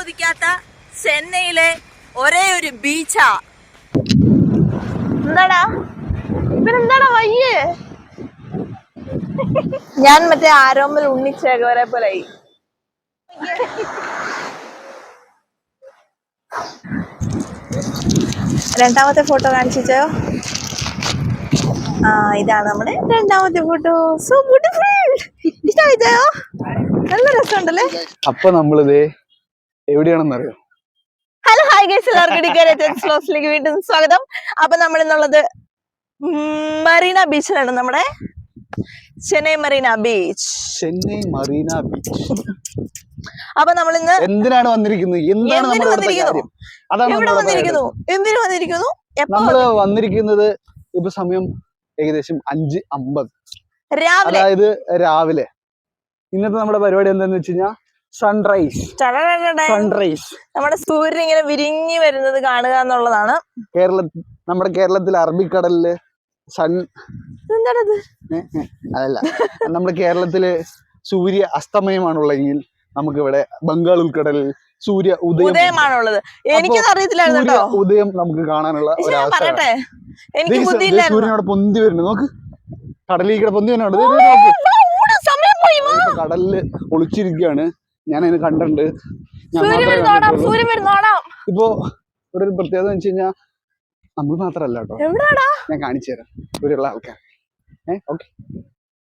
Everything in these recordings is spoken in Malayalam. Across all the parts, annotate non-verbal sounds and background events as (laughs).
ഉദിക്കാത്ത ചെന്നൈയിലെ ഒരേ ഒരു ബീച്ചാ എന്താടാ? ഇവരെന്താടാ വയ്യേ? ഞാൻ മറ്റേ ആരോമൽ ഉണ്ണിച്ചേകവരെ പോലായി രണ്ടാമത്തെ ഫോട്ടോ കാണിച്ചോ ആ ഇതാണ് നമ്മുടെ രണ്ടാമത്തെ ഫോട്ടോ. സോ ബ്യൂട്ടിഫുൾ ഇഷ്ടമായിട്ടോ നല്ല രസമുണ്ടല്ലേ? അപ്പൊ നമ്മളിത് എവിടെയാണെന്നറിയോ? ഹലോ ഹായ് ഗൈസ് എല്ലാവർക്കും വീണ്ടും സ്വാഗതം. അപ്പൊ നമ്മൾ ഇന്നുള്ളത് മറീന ബീച്ചിലാണ് നമ്മുടെ ചെന്നൈ മറീന ബീച്ച്. ചെന്നൈ മറീന ബീച്ച്. അപ്പൊ നമ്മൾ ഇന്ന് എന്തിനാണ് വന്നിരിക്കുന്നത് എന്താണ് നമ്മൾ വന്നിരിക്കുന്നു? അതാണ് ഇവിടെ വന്നിരിക്കുന്നു? എന്തിനു വന്നിരിക്കുന്നു? നമ്മൾ വന്നിരിക്കുന്നത് ഇപ്പൊ സമയം ഏകദേശം അഞ്ച് അമ്പത്. രാവിലെ. അതായത് രാവിലെ. ഇന്നത്തെ നമ്മുടെ പരിപാടി എന്താന്ന് വെച്ച് കഴിഞ്ഞാൽ സൺറൈസ് സൺറൈസ് നമ്മുടെ സൂര്യൻ ഇങ്ങനെ വിരിഞ്ഞു വരുന്നത് കാണുക എന്നുള്ളതാണ്. കേരള നമ്മുടെ കേരളത്തിലെ അറബിക്കടലിൽ സൺ അതല്ല. നമ്മുടെ കേരളത്തിൽ സൂര്യ അസ്തമയമാണുള്ളെങ്കിൽ നമുക്കിവിടെ ബംഗാൾ ഉൾക്കടലിൽ സൂര്യ ഉദയം. ഉദയമാണുള്ളത്. എനിക്കത് അറിയത്തില്ലായിരുന്നു ഉദയം നമുക്ക് കാണാനുള്ള പറയട്ടെ? എനിക്ക് സൂര്യനോട് പൊന്തി വരുന്നു. നോക്ക്. കടലിൽ പൊന്തി വരുന്നുണ്ട്. കടലിൽ ഒളിച്ചിരിക്കുകയാണ്. ഞാൻ അതിന് കണ്ടിട്ടുണ്ട് ഇപ്പോ ഇവിടെ ഒരു പ്രത്യേകത വെച്ച് കഴിഞ്ഞാൽ നമ്മൾ മാത്രല്ല കേട്ടോ. ഞാൻ കാണിച്ചു തരാം. ഇവിടെയുള്ള ആൾക്കാർ ഏഹ് ഓക്കെ.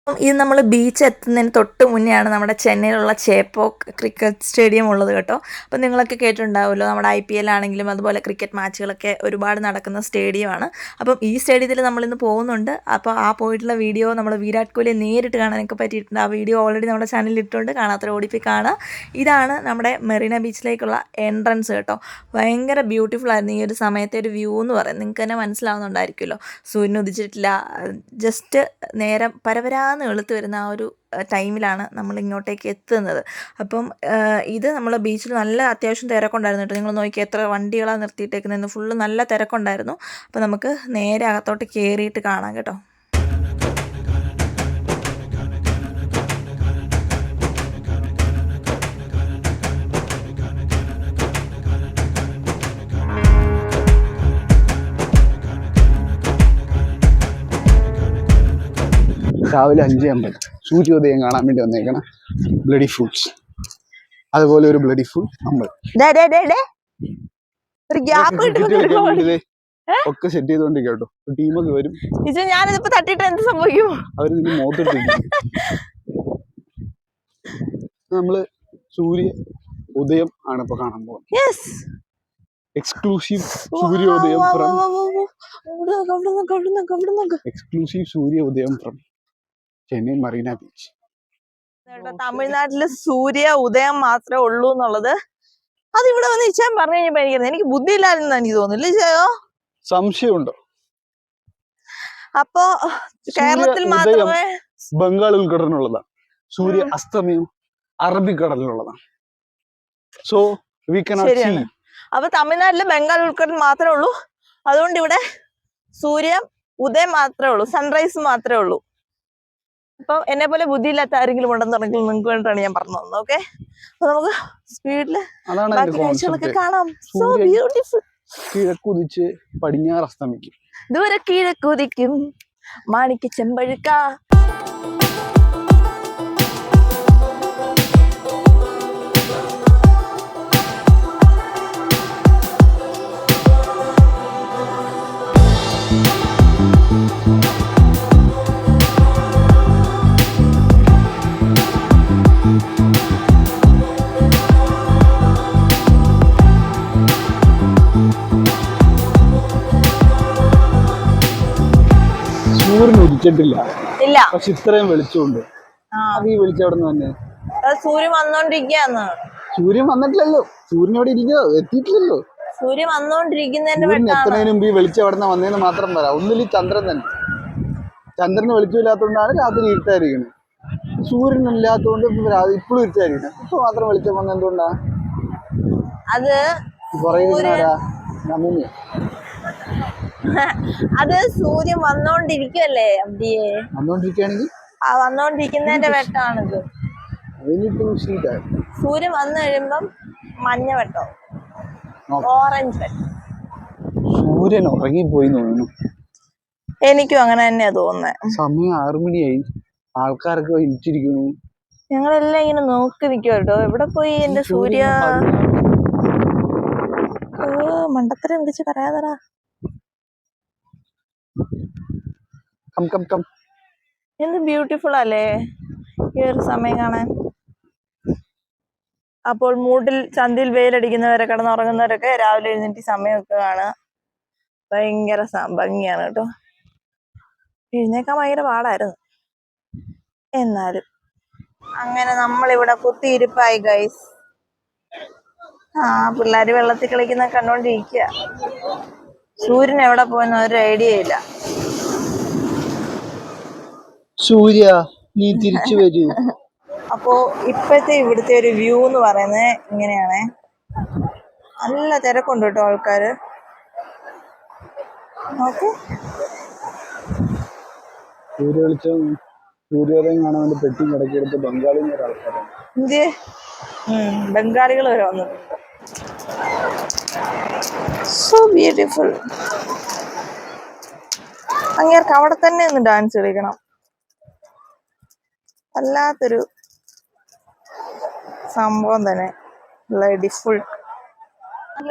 ഇത് നമ്മൾ ബീച്ച് എത്തുന്നതിന് തൊട്ട് മുന്നെയാണ് നമ്മുടെ ചെന്നൈയിലുള്ള ചേപ്പോ ക്രിക്കറ്റ് സ്റ്റേഡിയം ഉള്ളത് കേട്ടോ. അപ്പം നിങ്ങളൊക്കെ കേട്ടിട്ടുണ്ടാവുമല്ലോ നമ്മുടെ ഐ പി എൽ ആണെങ്കിലും അതുപോലെ ക്രിക്കറ്റ് മാച്ചുകളൊക്കെ ഒരുപാട് നടക്കുന്ന സ്റ്റേഡിയമാണ് അപ്പം ഈ സ്റ്റേഡിയത്തിൽ നമ്മളിന്ന് പോകുന്നുണ്ട്. അപ്പോൾ ആ പോയിട്ടുള്ള വീഡിയോ നമ്മൾ വിരാട് കോഹ്ലിയെ നേരിട്ട് കാണാനൊക്കെ പറ്റിയിട്ടുണ്ട്. ആ വീഡിയോ ഓൾറെഡി നമ്മുടെ ചാനലിൽ ഇട്ടുണ്ട്. കാണാത്ത ഓടിപ്പി കാണുക ഇതാണ് നമ്മുടെ മെറീന ബീച്ചിലേക്കുള്ള എൻട്രൻസ് കേട്ടോ. ഭയങ്കര ബ്യൂട്ടിഫുൾ ആയിരുന്നു ഈ ഒരു സമയത്തെ ഒരു വ്യൂ എന്ന് പറയുന്നത്. നിങ്ങൾക്ക് തന്നെ മനസ്സിലാവുന്നുണ്ടായിരിക്കുമല്ലോ. സൂര്യൻ ഉദിച്ചിട്ടില്ല. ജസ്റ്റ് നേരം പരപരാന്ന് വെളുത്ത് വരുന്ന ആ ഒരു ടൈമിലാണ് നമ്മൾ ഇങ്ങോട്ടേക്ക് എത്തുന്നത്. അപ്പം ഇത് നമ്മൾ ബീച്ചിൽ നല്ല അത്യാവശ്യം തിരക്കുണ്ടായിരുന്നു കേട്ടോ. നിങ്ങൾ നോക്കി എത്ര വണ്ടികളാണ് നിർത്തിയിട്ടേക്കുന്നതെന്ന്. ഫുള്ള് നല്ല തിരക്കുണ്ടായിരുന്നു. അപ്പോൾ നമുക്ക് നേരെ അകത്തോട്ട് കയറിയിട്ട് കാണാം കേട്ടോ. രാവിലെ അഞ്ച് അമ്പത്. സൂര്യോദയം കാണാൻ വേണ്ടി വന്നേക്കണം. ബ്ലഡി ഫ്രൂട്ട്സ് അതുപോലെ ഒരു ബ്ലഡി ഫ്രൂട്ട് കിട്ടുന്നു ഒക്കെ സെറ്റ് ചെയ്തോണ്ടിരിക്കും കേട്ടോ. ടീമൊക്കെ വരും. ഞാനിതിപ്പോ തട്ടിട്ട് എന്ത് സംഭവിക്കും? അവർ നിന്നെ മോത്തിട്ടിരിക്കും നമ്മൾ സൂര്യ ഉദയം ആണ് ഇപ്പൊ കാണാൻ പോകുന്നത്. എക്സ്ക്ലൂസീവ് സൂര്യോദയം ഫ്രം എക്സ്ക്ലൂസീവ് സൂര്യോദയം ഫ്രം ചെന്നൈ മറീന ബീച്ച്. തമിഴ്നാട്ടിൽ സൂര്യ ഉദയം മാത്രമേ ഉള്ളൂ എന്നുള്ളത്. അത് ഇവിടെ വന്ന് ഇച്ചാൻ പറഞ്ഞു കഴിഞ്ഞപ്പോ എനിക്ക് എനിക്ക് ബുദ്ധി ഇല്ലായിരുന്നു എനിക്ക് തോന്നുന്നില്ല ഇച്ചയോ? സംശയമുണ്ടോ? അപ്പോ കേരളത്തിൽ മാത്രമേ ബംഗാൾ ഉൾക്കടലിനുള്ളതാണ് സൂര്യ. അസ്തമയം അറബിക്കടലിനുള്ളതാണ് സോ വി ശരിയാണ്. അപ്പൊ തമിഴ്നാട്ടിൽ ബംഗാൾ ഉൾക്കടൽ മാത്രമേ ഉള്ളൂ. അതുകൊണ്ട് ഇവിടെ സൂര്യ ഉദയം മാത്രമേ ഉള്ളൂ. സൺറൈസ് മാത്രമേ ഉള്ളൂ. അപ്പൊ എന്നെ പോലെ ബുദ്ധിയില്ലാത്ത ആരെങ്കിലും ഉണ്ടെന്നുണ്ടെങ്കിൽ നിങ്ങൾക്ക് വേണ്ടിയിട്ടാണ് ഞാൻ പറഞ്ഞു തന്നത് ഓക്കെ അപ്പൊ നമുക്ക് സ്പീഡിൽ അതാണ് ബാക്കി കാഴ്ചകളൊക്കെ കാണാം. സോ ബ്യൂട്ടിഫുൾ കിഴക്കുതിച്ച് പടിഞ്ഞാറ് അസ്തമിക്കും. ദൂരെ കിഴക്കുതിക്കും. മാണിക്ക ചെമ്പഴുക്ക സൂര്യൻ ഉദിച്ചിട്ടില്ല. ഇല്ല. പക്ഷെ ഇത്രയും വെളിച്ചമുണ്ട്. അത് ഈ വെളിച്ചം അവിടെ തന്നെ സൂര്യൻ വന്നോണ്ടിരിക്കുകയാണ് സൂര്യൻ വന്നിട്ടില്ലല്ലോ. സൂര്യൻ ഇവിടെ ഇരിക്കോ എത്തിയിട്ടില്ലല്ലോ. സൂര്യൻ വന്നോണ്ടിരിക്കുന്നതിന്റെ എത്തുന്നതിന് മുമ്പ് ഈ വെളിച്ചം നിന്ന് വന്നതെന്ന് മാത്രം പറയാം. ഒന്നിൽ ഈ ചന്ദ്രൻ തന്നെ. ചന്ദ്രന് വെളിച്ചമില്ലാത്തതുകൊണ്ടാണ് രാത്രി ഇരുട്ടായിരിക്കുന്നത്. സൂര്യൻ ഇല്ലാത്തതുകൊണ്ട് ഇപ്പോഴും ഇരുട്ടായിരിക്കുന്നത്. ഇപ്പൊ മാത്രം വെളിച്ചം വന്ന എന്തുകൊണ്ടാ അത് പറയുന്നവരാ നമ്മൂമ്മ (laughs) അത് സൂര്യൻ വന്നോണ്ടിരിക്കുവല്ലേ അബ്ദിയെ വന്നോണ്ടിരിക്കുകയാണെങ്കിൽ? ആ വന്നോണ്ടിരിക്കുന്നതിന്റെ വെട്ടാണിത്. സൂര്യൻ വന്നു കഴിയുമ്പം മഞ്ഞ വെട്ടോ? ഓറഞ്ച് വെട്ടം? സൂര്യൻ ഉറങ്ങിപ്പോയി തോന്നുന്നു. എനിക്കും അങ്ങനെ തന്നെയാ തോന്നുന്നത് സമയം ആറു മണിയായി. ആൾക്കാരൊക്കെ ഇരിച്ചിരിക്കുന്നു ഞങ്ങളെല്ലാം ഇങ്ങനെ നോക്കി നിൽക്കുക കേട്ടോ. എവിടെ പോയി എന്റെ സൂര്യ? മണ്ടത്തരം വിളിച്ച് പറയാതറ. എന്ത് ബ്യൂട്ടിഫുൾ അല്ലേ? ഈ ഒരു സമയം കാണാൻ. അപ്പോൾ മൂട്ടിൽ ചന്തിൽ വെയിലടിക്കുന്നവരെ കിടന്നുറങ്ങുന്നവരൊക്കെ രാവിലെ എഴുന്നേറ്റ് സമയമൊക്കെ കാണുക. ഭയങ്കര ഭംഗിയാണ് കേട്ടോ. എഴുന്നേക്കാൻ ഭയങ്കര പാടായിരുന്നു. എന്നാലും അങ്ങനെ നമ്മളിവിടെ കുത്തിയിരിപ്പായി ഗൈസ് ആ പിള്ളേര് വെള്ളത്തിൽ കളിക്കുന്ന കണ്ടോണ്ടിരിക്കുക സൂര്യൻ എവിടെ പോയെന്ന് ഒരു ഐഡിയ ഇല്ല. സൂര്യ നീ തിരിച്ചു വരൂ. അപ്പോ ഇപ്പോഴത്തെ ഇവിടുത്തെ ഒരു വ്യൂ എന്ന് പറയുന്നത് ഇങ്ങനെയാണേ. നല്ല തിരക്കുണ്ട് കേട്ടോ ആൾക്കാര്. നോക്ക്. സൂര്യ വെളിച്ചം സൂര്യോദയം കാണാൻ വേണ്ടി പെട്ടി കിടക്കിയെടുത്ത് ബംഗാളിൽ നിന്ന് ഒരാൾക്കാരാണ്. ബംഗാളികൾ വരെ വന്നിട്ടുണ്ട് സോ ബ്യൂട്ടിഫുൾ അങ്ങേർക്ക് അവിടെ തന്നെ ഒന്ന് ഡാൻസ് കളിക്കണം. വല്ലാത്തൊരു സംഭവം തന്നെ. ബ്ലഡിഫുൾ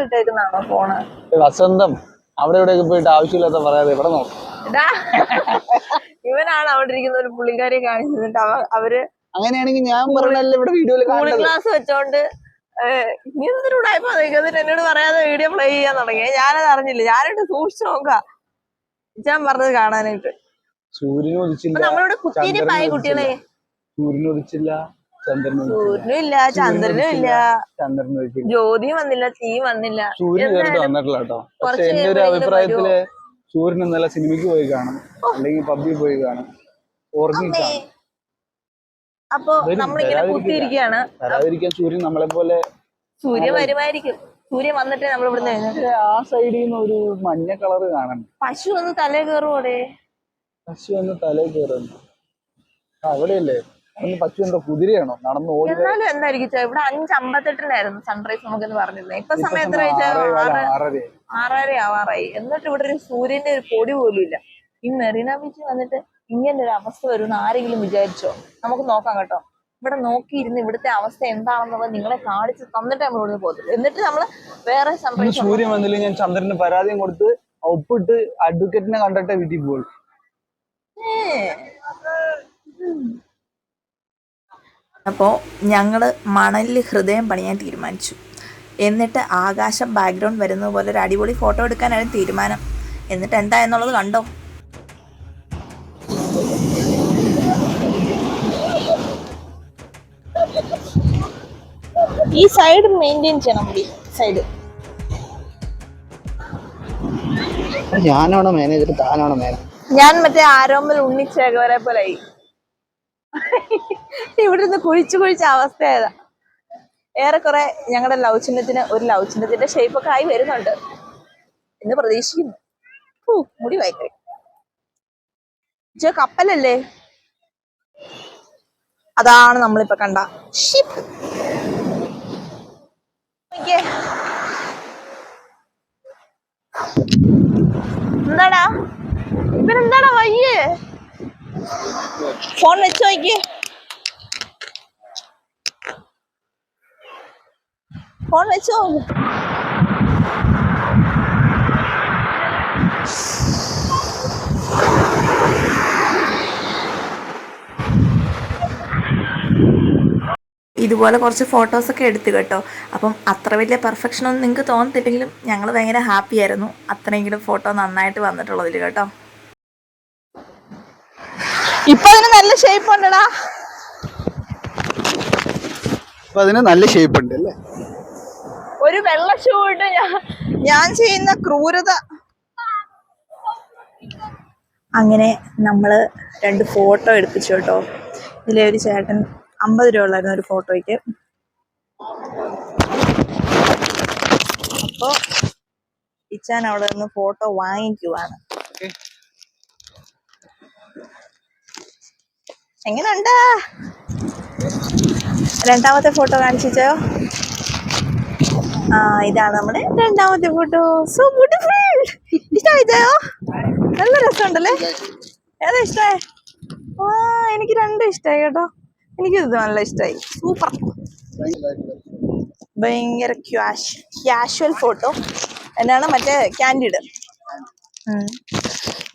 ഇട്ടേക്കുന്നാണോ ഫോണ് വസന്തം അവിടെ ഇവിടെയൊക്കെ പോയിട്ട് ആവശ്യമില്ലാത്ത പറയാതെ ഇവിടെ നോക്കാം. ഇവനാണ് അവിടെ ഇരിക്കുന്ന ഒരു പുള്ളിക്കാരെ കാണിച്ചിട്ട് അവ അവർ അങ്ങനെയാണെങ്കിൽ ഞാൻ പറഞ്ഞല്ലേ ഇവിടെ വീഡിയോയിൽ ക്ലാസ് വെച്ചോണ്ട് നീ എന്തിനു ഉടായ്പ എന്നിട്ട് എന്നോട് പറയാതെ വീഡിയോ പ്ലേ ചെയ്യാൻ തുടങ്ങി ഞാനത് അറിഞ്ഞില്ല. ഞാനിട്ട് സൂക്ഷിച്ചു നോക്കാം. ഞാൻ പറഞ്ഞത് കാണാനായിട്ട്. സൂര്യൻ ഉദിച്ചില്ല. കുട്ടികളെ? സൂര്യൻ ഉദിച്ചില്ല. സൂര്യനും ഇല്ല ചന്ദ്രനും ഇല്ല. വന്നില്ല തീ വന്നില്ല. സൂര്യൻ വന്നിട്ടില്ല കേട്ടോ. പക്ഷെ കുറച്ച് എന്റെ ഒരു അഭിപ്രായത്തിൽ സൂര്യൻ എന്നല്ല സിനിമയ്ക്ക് പോയി കാണാം. അല്ലെങ്കിൽ പബ്ബിൽ പോയി കാണാം. കാണും. അപ്പൊ നമ്മളിങ്ങനെ. കുത്തിയിരിക്കുകയാണ് വരാതിരിക്കാൻ സൂര്യൻ നമ്മളെ പോലെ സൂര്യൻ വരുമായിരിക്കും. സൂര്യൻ വന്നിട്ട് നമ്മൾ ഇവിടുന്ന് ആ സൈഡിൽ നിന്ന് ഒരു മഞ്ഞ കളർ കാണണം പശു ഒന്ന് തലേ കയറുവോടെ പശു ഒന്ന് തല കയറുന്നു ആ അവിടെയല്ലേ? ഒന്ന് പശു എന്താ കുതിരയാണോ? നടന്ന് ഓടി എന്നാലും എന്തായിരിക്കും ഇവിടെ അഞ്ച് അമ്പത്തെട്ടിനായിരുന്നു സൺറൈസ് നമുക്കെന്ന് പറഞ്ഞിരുന്നത് ഇപ്പൊ സമയം എത്ര ആറര. ആവാറായി എന്നിട്ട് ഇവിടെ ഒരു സൂര്യന്റെ ഒരു പൊടി പോലും ഇല്ല. ഈ മെറീന ബീച്ച് വന്നിട്ട് ഇങ്ങനെ ഒരു അവസ്ഥ വരുമെന്ന് ആരെങ്കിലും വിചാരിച്ചോ? നമുക്ക് നോക്കാം കേട്ടോ. ഇവിടെ നോക്കിയിരുന്ന് ഇവിടുത്തെ അവസ്ഥ എന്താണെന്നുള്ളത് നിങ്ങളെ കാണിച്ച് തന്നിട്ട് നമ്മൾ ഇവിടുന്ന് പോകത്തുള്ളൂ. എന്നിട്ട് നമ്മൾ വേറെ സൂര്യൻ വന്നില്ല ഞാൻ ചന്ദ്രന് പരാതിയും കൊടുത്ത് ഒപ്പിട്ട് അഡ്വക്കേറ്റിനെ കണ്ടിട്ട് വീട്ടിൽ പോകുള്ളൂ അപ്പോൾ ഞങ്ങൾ മണലിൽ ഹൃദയം പണിയാൻ തീരുമാനിച്ചു. എന്നിട്ട് ആകാശം ബാക്ക്ഗ്രൗണ്ട് വരുന്നത് പോലെ ഒരു അടിപൊളി ഫോട്ടോ എടുക്കാനായിരുന്നു തീരുമാനം. എന്നിട്ട് എന്താ എന്നുള്ളത് കണ്ടോ? ഈ സൈഡ് മെയിന്റെയിൻ ചെയ്യണം ഈ സൈഡ്. ഞാനാണോ മാനേജർ താനാണോ മാനേജർ ഞാൻ മറ്റേ ആരോമൽ ഉണ്ണിച്ചേകവരെ പോലായി. ഇവിടുന്ന് കുഴിച്ചു കുഴിച്ച അവസ്ഥയായതാ. ഏറെക്കുറെ ഞങ്ങളുടെ ലവ് ചിഹ്നത്തിന് ഒരു ലവ് ചിഹ്നത്തിന്റെ ഷേപ്പ് ഒക്കെ ആയി വരുന്നുണ്ട്. എന്ന് പ്രതീക്ഷിക്കുന്നു. ഓ മുടി വായിക്കേ കപ്പലല്ലേ? അതാണ് നമ്മളിപ്പോ കണ്ട ഷിപ്പ് എന്താടാ? ഇവനെന്താടാ വയ്യേ? ഫോൺ വെച്ച് നോക്കിയേ ഫോൺ വെച്ച് നോക്ക്. ഇതുപോലെ കുറച്ച് ഫോട്ടോസൊക്കെ എടുത്തു കേട്ടോ. അപ്പം അത്ര വലിയ പെർഫെക്ഷൻ ഒന്നും നിങ്ങൾക്ക് തോന്നത്തില്ലെങ്കിലും ഞങ്ങൾ ഭയങ്കര ഹാപ്പി ആയിരുന്നു. അത്രയെങ്കിലും ഫോട്ടോ നന്നായിട്ട് വന്നിട്ടുള്ളതിൽ കേട്ടോ. ഇപ്പൊ അതിന് നല്ല ഷേപ്പ് ഉണ്ടടാ. അതിന് നല്ല ഷേപ്പ് ഉണ്ട് അല്ലേ? ഒരു വെള്ള ഷൂ ഇട്ട് ഞാൻ ഞാൻ ചെയ്യുന്ന ക്രൂരത. അങ്ങനെ നമ്മൾ രണ്ട് ഫോട്ടോ എടുപ്പിച്ചു കേട്ടോ. ഇതിലെ ഒരു ചേട്ടൻ അമ്പത് രൂപ ഉള്ളായിരുന്നു ഒരു ഫോട്ടോയ്ക്ക്. അപ്പോ ഇച്ചാൻ അവിടെ നിന്ന് ഫോട്ടോ വാങ്ങിക്കുവാണ്. എങ്ങനുണ്ട്? രണ്ടാമത്തെ ഫോട്ടോ കാണിച്ചോ ആ ഇതാണ് നമ്മുടെ രണ്ടാമത്തെ ഫോട്ടോ. സോ ബ്യൂട്ടിഫുൾ ഇഷ്ടമായിട്ടോ നല്ല രസമുണ്ടല്ലേ? ഏതാ ഇഷ്ടമായി ആ എനിക്ക് രണ്ടും ഇഷ്ടമായി കേട്ടോ. എനിക്ക് ഇത് നല്ല ഇഷ്ടമായി സൂപ്പർ. ഭയങ്കര ക്യാഷ് ക്യാഷ്വൽ ഫോട്ടോ. എന്നാണ് മറ്റേ ക്യാൻഡിഡ്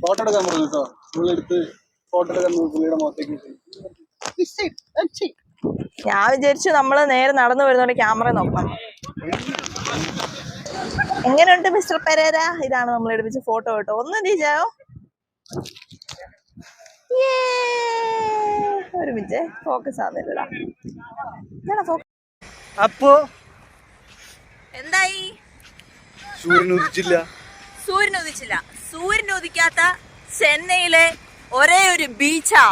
ഫോട്ടോ എടുക്കാൻ പറഞ്ഞു കേട്ടോ. പുള്ളിയെടുത്ത് ഫോട്ടോ എടുക്കാൻ നോക്കി പുള്ളിയുടെ മുഖത്തേക്ക് ഞാൻ വിചാരിച്ചു നമ്മൾ നേരെ നടന്നു വരുന്നോണ്ട് ക്യാമറ നോക്കണം എങ്ങനെയുണ്ട് മിസ്റ്റർ പെരേര? ഇതാണ് നമ്മൾ എടുപ്പിച്ച ഫോട്ടോ കേട്ടോ. ഒന്ന് ടീച്ചായോ ഒരു മിനിറ്റ്. ഫോക്കസ് ആവുന്നില്ലടാ. ഫോക്കസ് അപ്പോ? എന്തായി? സൂര്യൻ ഉദിച്ചില്ല. സൂര്യൻ ഉദിച്ചില്ല. സൂര്യൻ ഉദിക്കാത്ത ചെന്നൈയിലെ ഒരേ ഒരു ബീച്ചാ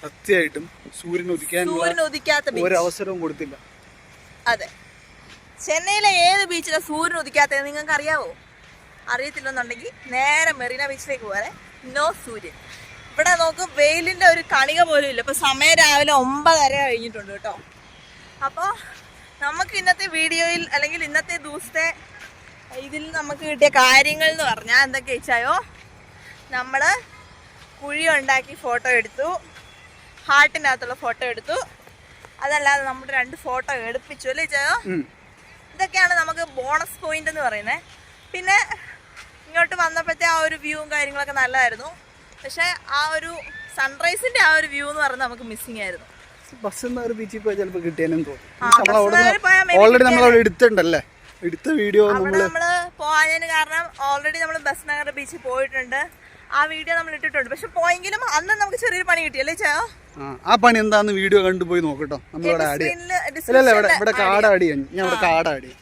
സത്യമായിട്ടും സൂര്യൻ ഉദിക്കാനുള്ള സൂര്യൻ ഉദിക്കാത്ത ഒരു അവസരവും കൊടുത്തില്ല. അതെ. ചെന്നൈയിലെ ഏത് ബീച്ചിലാണ് സൂര്യൻ ഉദിക്കാത്തത് നിങ്ങൾക്ക് അറിയാവോ അറിയത്തില്ലെന്നുണ്ടെങ്കിൽ നേരെ മെറീന ബീച്ചിലേക്ക് പോകാതെ നോ സൂര്യൻ. ഇവിടെ നോക്കും വെയിലിന്റെ ഒരു കണിക പോലും ഇല്ല. ഇപ്പൊ സമയം രാവിലെ ഒമ്പതര കഴിഞ്ഞിട്ടുണ്ട് കേട്ടോ. അപ്പോൾ നമുക്ക് ഇന്നത്തെ വീഡിയോയിൽ അല്ലെങ്കിൽ ഇന്നത്തെ ദിവസത്തെ ഇതിൽ നമുക്ക് കിട്ടിയ കാര്യങ്ങൾ എന്ന് പറഞ്ഞാൽ എന്തൊക്കെ വെച്ചായോ? നമ്മൾ കുഴി ഉണ്ടാക്കി ഫോട്ടോ എടുത്തു. ഹാർട്ടിനകത്തുള്ള ഫോട്ടോ എടുത്തു. അതല്ലാതെ നമ്മുടെ രണ്ട് ഫോട്ടോ എടുപ്പിച്ചു അല്ലേ ഉം. ഇതൊക്കെയാണ് നമുക്ക് ബോണസ് പോയിന്റ് എന്ന് പറയുന്നത്. പിന്നെ ഇങ്ങോട്ട് വന്നപ്പോഴത്തെ ആ ഒരു വ്യൂവും കാര്യങ്ങളൊക്കെ നല്ലതായിരുന്നു. പക്ഷെ ആ ഒരു സൺറൈസിന്റെ ആ ഒരു വ്യൂ എന്ന് പറഞ്ഞാൽ നമുക്ക് മിസ്സിങ് ആയിരുന്നു. ബസ് ഒരു ബീച്ചിൽ പോയി ചിലപ്പോൾ കിട്ടിയാലും തോന്നും. പോയാൽ ഓൾറെഡി നമ്മൾ അവിടെ എടുത്തിട്ടുണ്ടല്ലേ? എടുത്ത വീഡിയോ നമ്മൾ നമ്മൾ കാരണം ഓൾറെഡി നമ്മൾ ബസ് നഗർ ബീച്ചിൽ പോയിട്ടുണ്ട്. ആ വീഡിയോ നമ്മൾ ഇട്ടിട്ടുണ്ട്. പക്ഷെ പോയെങ്കിലും അന്ന് നമുക്ക് ചെറിയൊരു പണി കിട്ടിയല്ലേ ചാ ആ, പണി എന്താന്ന് വീഡിയോ കണ്ടുപോയി നോക്കട്ടോ. നമ്മളിവിടെ ആഡ് ഇവിടെ ഇവിടെ കാട് ആഡ് ഞാൻ ഇവിടെ കാട് ആഡ് ചെയ്യാം.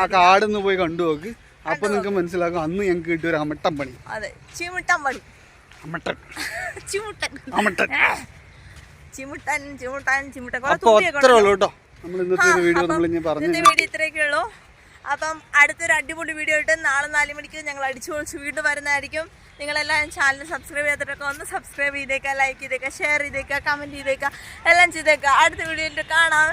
ആ കാടൊന്ന് പോയി കണ്ടു നോക്ക്. അപ്പൊ നിങ്ങൾക്ക് മനസ്സിലാക്കും അന്ന് ഞങ്ങൾക്ക് കിട്ടിയ ഒരു അമിട്ടം പണി. അതെ ചിമുട്ടൻ പണി. അമട്ടൻ. (laughs) ചിമുട്ടൻ. ചിമുട്ടൻ ചിമുട്ടൻ ചിമുട്ടൻ. കുറെ അത്രേ ഉള്ളൂ കേട്ടോ. നമ്മൾ ഇന്നത്തെ വീഡിയോ നമ്മൾ ഇനി പറഞ്ഞു വീഡിയോ ഇത്രയൊക്കെ ഉള്ളൂ. അപ്പം അടുത്തൊരു അടിപൊളി വീഡിയോ ആയിട്ട് നാളെ നാല് മണിക്ക് ഞങ്ങൾ അടിച്ചു പൊളിച്ച് വീണ്ടും വരുന്നതായിരിക്കും. നിങ്ങളെല്ലാം ചാനൽ സബ്സ്ക്രൈബ് ചെയ്തിട്ടൊക്കെ ഒന്ന് സബ്സ്ക്രൈബ് ചെയ്തേക്കുക ലൈക്ക് ചെയ്തേക്കുക ഷെയർ ചെയ്തേക്കുക കമന്റ് ചെയ്തേക്കുക എല്ലാം ചെയ്തേക്കുക അടുത്ത വീഡിയോയിൽ കാണാം.